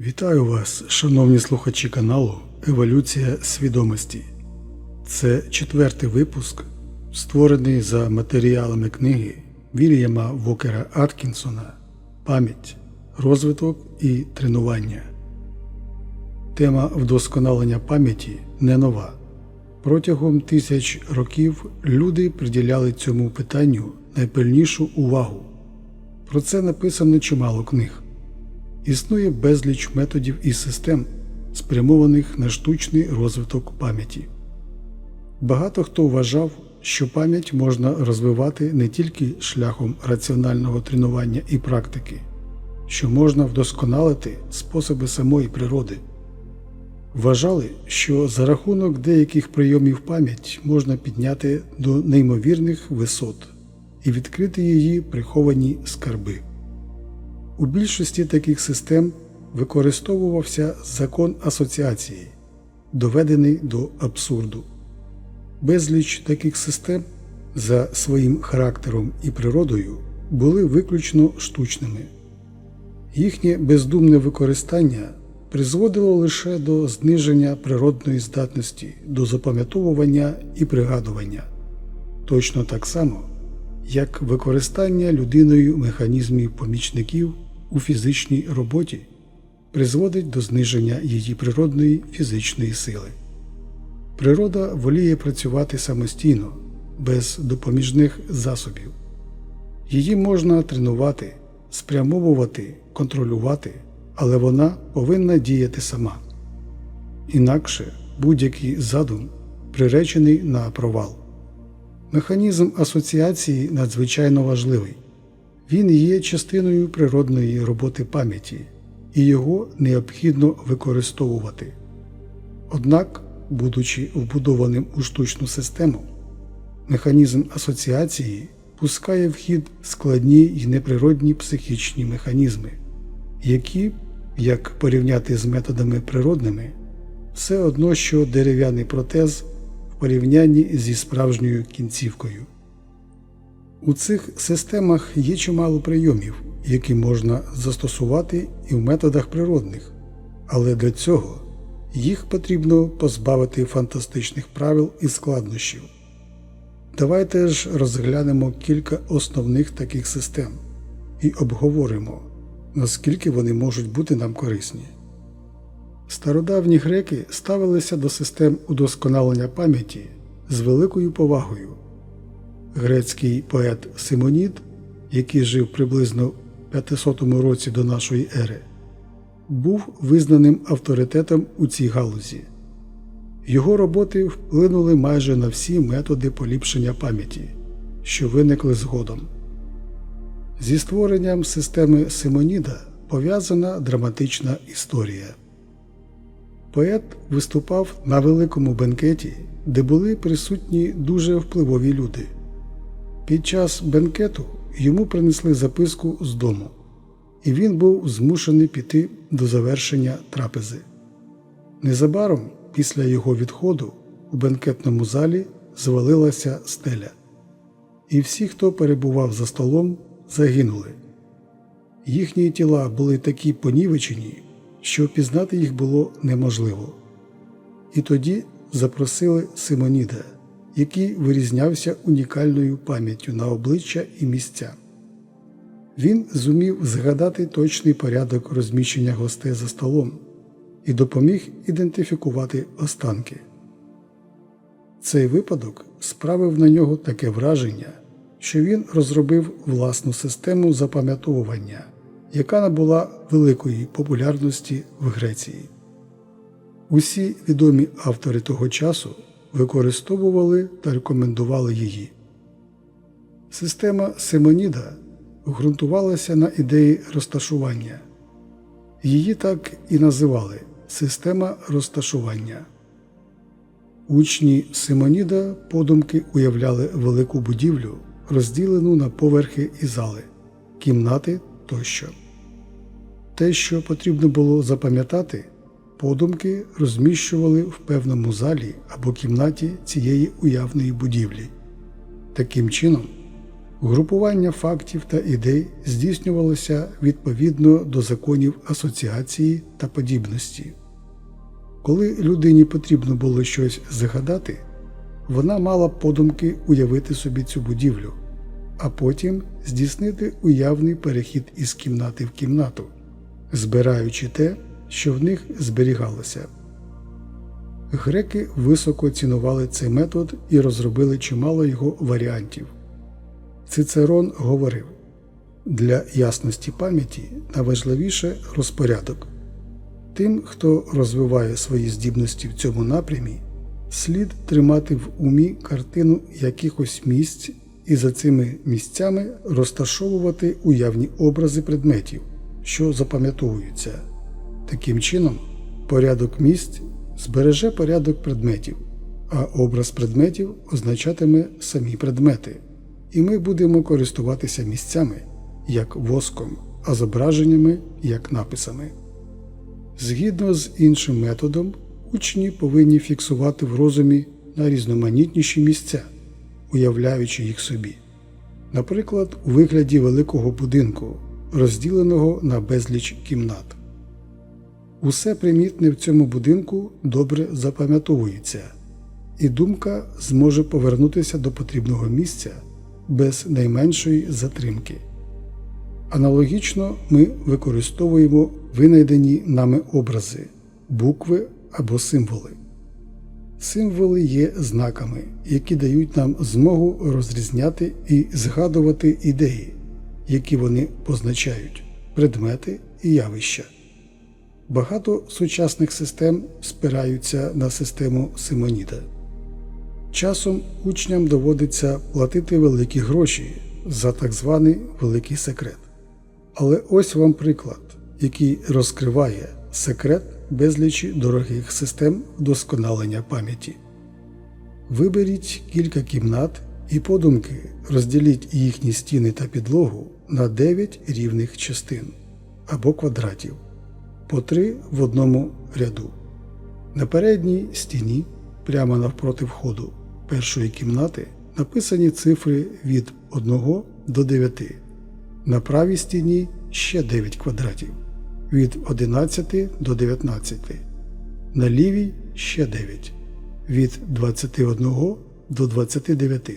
Вітаю вас, шановні слухачі каналу Еволюція свідомості. Це четвертий випуск, створений за матеріалами книги Вільяма Вокера Аткінсона Пам'ять, розвиток і тренування. Тема вдосконалення пам'яті не нова. Протягом тисяч років люди приділяли цьому питанню найпильнішу увагу. Про це написано чимало книг. Існує безліч методів і систем, спрямованих на штучний розвиток пам'яті. Багато хто вважав, що пам'ять можна розвивати не тільки шляхом раціонального тренування і практики, що можна вдосконалити способи самої природи. Вважали, що за рахунок деяких прийомів пам'ять можна підняти до неймовірних висот і відкрити її приховані скарби. У більшості таких систем використовувався закон асоціації, доведений до абсурду. Безліч таких систем за своїм характером і природою були виключно штучними. Їхнє бездумне використання призводило лише до зниження природної здатності до запам'ятовування і пригадування, точно так само, як використання людиною механізмів помічників у фізичній роботі призводить до зниження її природної фізичної сили. Природа воліє працювати самостійно, без допоміжних засобів. Її можна тренувати, спрямовувати, контролювати, але вона повинна діяти сама. Інакше будь-який задум приречений на провал. Механізм асоціації надзвичайно важливий. Він є частиною природної роботи пам'яті, і його необхідно використовувати. Однак, будучи вбудованим у штучну систему, механізм асоціації пускає в хід складні й неприродні психічні механізми, які, як порівняти з методами природними, все одно що дерев'яний протез в порівнянні зі справжньою кінцівкою. У цих системах є чимало прийомів, які можна застосувати і в методах природних, але для цього їх потрібно позбавити фантастичних правил і складнощів. Давайте ж розглянемо кілька основних таких систем і обговоримо, наскільки вони можуть бути нам корисні. Стародавні греки ставилися до систем удосконалення пам'яті з великою повагою. Грецький поет Симонід, який жив приблизно в 500 році до нашої ери, був визнаним авторитетом у цій галузі. Його роботи вплинули майже на всі методи поліпшення пам'яті, що виникли згодом. Зі створенням системи Симоніда пов'язана драматична історія. Поет виступав на великому бенкеті, де були присутні дуже впливові люди. Під час бенкету йому принесли записку з дому, і він був змушений піти до завершення трапези. Незабаром після його відходу у бенкетному залі звалилася стеля, і всі, хто перебував за столом, загинули. Їхні тіла були такі понівечені, що впізнати їх було неможливо. І тоді запросили Симоніда, який вирізнявся унікальною пам'яттю на обличчя і місця. Він зумів згадати точний порядок розміщення гостей за столом і допоміг ідентифікувати останки. Цей випадок справив на нього таке враження, що він розробив власну систему запам'ятовування, яка набула великої популярності в Греції. Усі відомі автори того часу використовували та рекомендували її. Система Симоніда ґрунтувалася на ідеї розташування. Її так і називали система розташування. Учні Симоніда подумки уявляли велику будівлю, розділену на поверхи і зали, кімнати тощо. Те, що потрібно було запам'ятати, подумки розміщували в певному залі або кімнаті цієї уявної будівлі. Таким чином, Групування фактів та ідей здійснювалося відповідно до законів асоціації та подібності. Коли людині потрібно було щось згадати, вона мала подумки уявити собі цю будівлю, а потім здійснити уявний перехід із кімнати в кімнату, збираючи те, що в них зберігалося. Греки високо цінували цей метод і розробили чимало його варіантів. Цицерон говорив для ясності пам'яті найважливіше розпорядок. Тим, хто розвиває свої здібності в цьому напрямі, слід тримати в умі картину якихось місць і за цими місцями розташовувати уявні образи предметів, що запам'ятовуються. Таким чином, порядок місць збереже порядок предметів, а образ предметів означатиме самі предмети, і ми будемо користуватися місцями як воском, а зображеннями як написами. Згідно з іншим методом, учні повинні фіксувати в розумі найрізноманітніші місця, уявляючи їх собі. Наприклад, у вигляді великого будинку, розділеного на безліч кімнат. Усе примітне в цьому будинку добре запам'ятовується, і думка зможе повернутися до потрібного місця без найменшої затримки. Аналогічно ми використовуємо винайдені нами образи, букви або символи. Символи є знаками, які дають нам змогу розрізняти і згадувати ідеї, які вони позначають, предмети і явища. Багато сучасних систем спираються на систему Симоніда. Часом учням доводиться платити великі гроші за так званий великий секрет. Але ось вам приклад, який розкриває секрет безлічі дорогих систем вдосконалення пам'яті. Виберіть кілька кімнат і подумки розділіть їхні стіни та підлогу на 9 рівних частин або квадратів по три в одному ряду. На передній стіні, прямо навпроти входу першої кімнати, написані цифри від 1 до 9. На правій стіні ще 9 квадратів від 11 до 19. На лівій ще 9 від 21 до 29.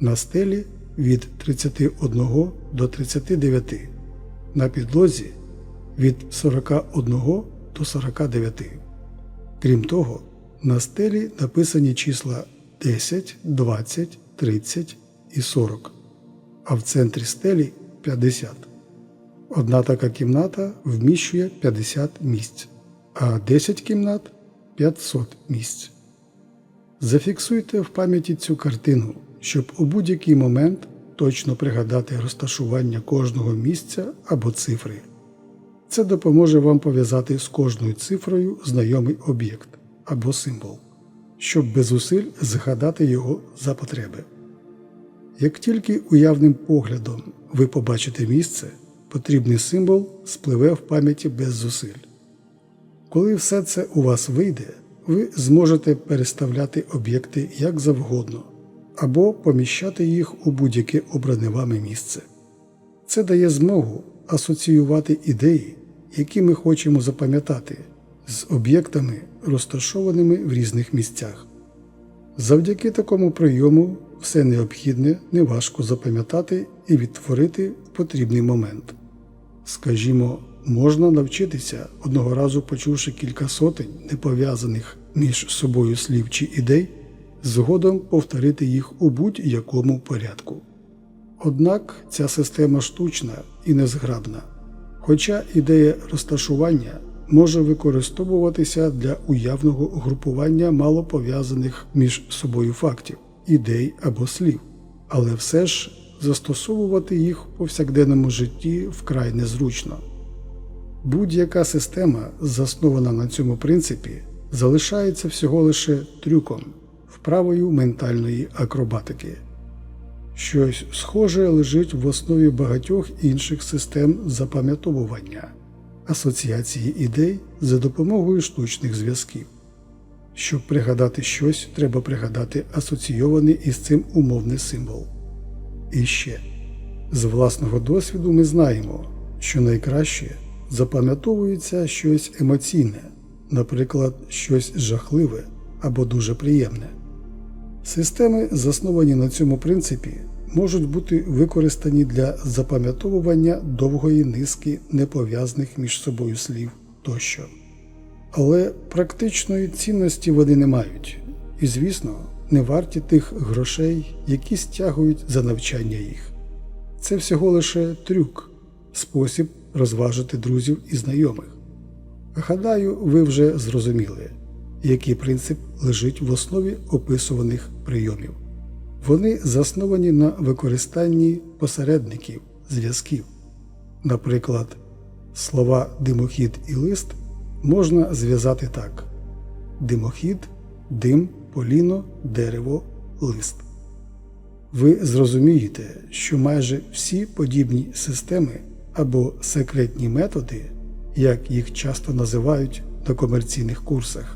На стелі від 31 до 39. На підлозі від 41 до 49. Крім того, на стелі написані числа 10, 20, 30 і 40, а в центрі стелі 50. Одна така кімната вміщує 50 місць, а 10 кімнат 500 місць. Зафіксуйте в пам'яті цю картину, щоб у будь-який момент точно пригадати розташування кожного місця або цифри. Це допоможе вам пов'язати з кожною цифрою знайомий об'єкт або символ, щоб без зусиль згадати його за потреби. Як тільки уявним поглядом ви побачите місце, потрібний символ спливе в пам'яті без зусиль. Коли все це у вас вийде, ви зможете переставляти об'єкти як завгодно або поміщати їх у будь-яке обране вами місце. Це дає змогу асоціювати ідеї, які ми хочемо запам'ятати, з об'єктами, розташованими в різних місцях. Завдяки такому прийому все необхідне неважко запам'ятати і відтворити в потрібний момент. Скажімо, можна навчитися одного разу почувши кілька сотень непов'язаних між собою слів чи ідей, згодом повторити їх у будь-якому порядку. Однак ця система штучна і незграбна, хоча ідея розташування може використовуватися для уявного групування малопов'язаних між собою фактів, ідей або слів, але все ж застосовувати їх в повсякденному житті вкрай незручно. Будь-яка система, заснована на цьому принципі, залишається всього лише трюком, вправою ментальної акробатики. Щось схоже лежить в основі багатьох інших систем запам'ятовування, асоціації ідей за допомогою штучних зв'язків. Щоб пригадати щось, треба пригадати асоційований із цим умовний символ. І ще. З власного досвіду ми знаємо, що найкраще запам'ятовується щось емоційне, наприклад, щось жахливе або дуже приємне. Системи, засновані на цьому принципі, можуть бути використані для запам'ятовування довгої низки непов'язаних між собою слів тощо. Але практичної цінності вони не мають, і, звісно, не варті тих грошей, які стягують за навчання їх. Це всього лише трюк, спосіб розважити друзів і знайомих. Гадаю, ви вже зрозуміли, який принцип лежить в основі описуваних прийомів. Вони засновані на використанні посередників, зв'язків. Наприклад, слова димохід і лист можна зв'язати так: димохід, дим, поліно, дерево, лист. Ви зрозумієте, що майже всі подібні системи або секретні методи, як їх часто називають на комерційних курсах,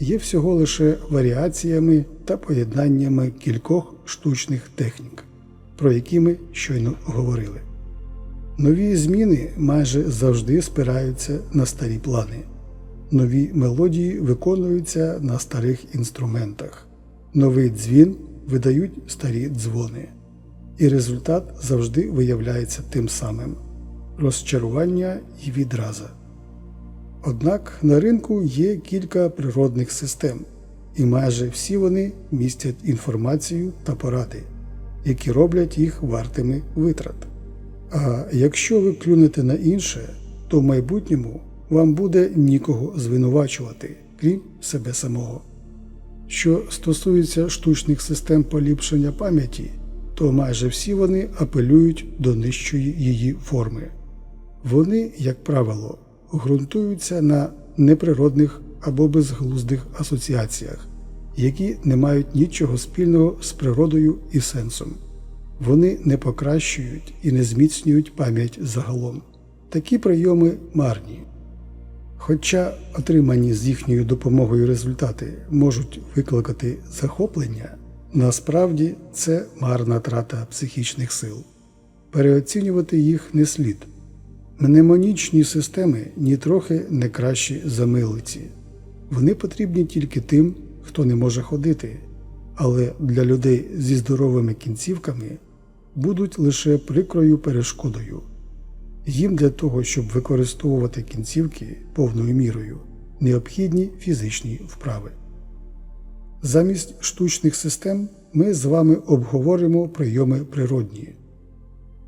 є всього лише варіаціями та поєднаннями кількох штучних технік, про які ми щойно говорили. Нові зміни майже завжди спираються на старі плани. Нові мелодії виконуються на старих інструментах. Новий дзвін видають старі дзвони. І результат завжди виявляється тим самим розчарування і відраза. Однак на ринку є кілька природних систем, і майже всі вони містять інформацію та поради, які роблять їх вартими витрат. А якщо ви клюнете на інше, то в майбутньому вам буде нікого звинувачувати, крім себе самого. Що стосується штучних систем поліпшення пам'яті, то майже всі вони апелюють до нижчої її форми. Вони, як правило, ґрунтуються на неприродних або безглуздих асоціаціях, які не мають нічого спільного з природою і сенсом. Вони не покращують і не зміцнюють пам'ять загалом. Такі прийоми марні. Хоча отримані з їхньою допомогою результати можуть викликати захоплення, насправді це марна трата психічних сил. Переоцінювати їх не слід. Мнемонічні системи нітрохи не кращі за милиці. Вони потрібні тільки тим, хто не може ходити, але для людей зі здоровими кінцівками будуть лише прикрою перешкодою. Їм для того, щоб використовувати кінцівки повною мірою, необхідні фізичні вправи. Замість штучних систем ми з вами обговоримо прийоми природні.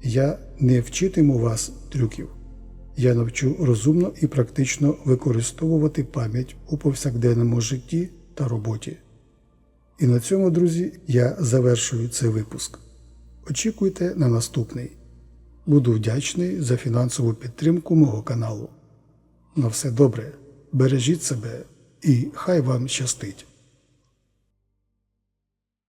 Я не вчитиму вас трюків. Я навчу розумно і практично використовувати пам'ять у повсякденному житті та роботі. І на цьому, друзі, я завершую цей випуск. Очікуйте на наступний. Буду вдячний за фінансову підтримку мого каналу. На все добре, бережіть себе і хай вам щастить!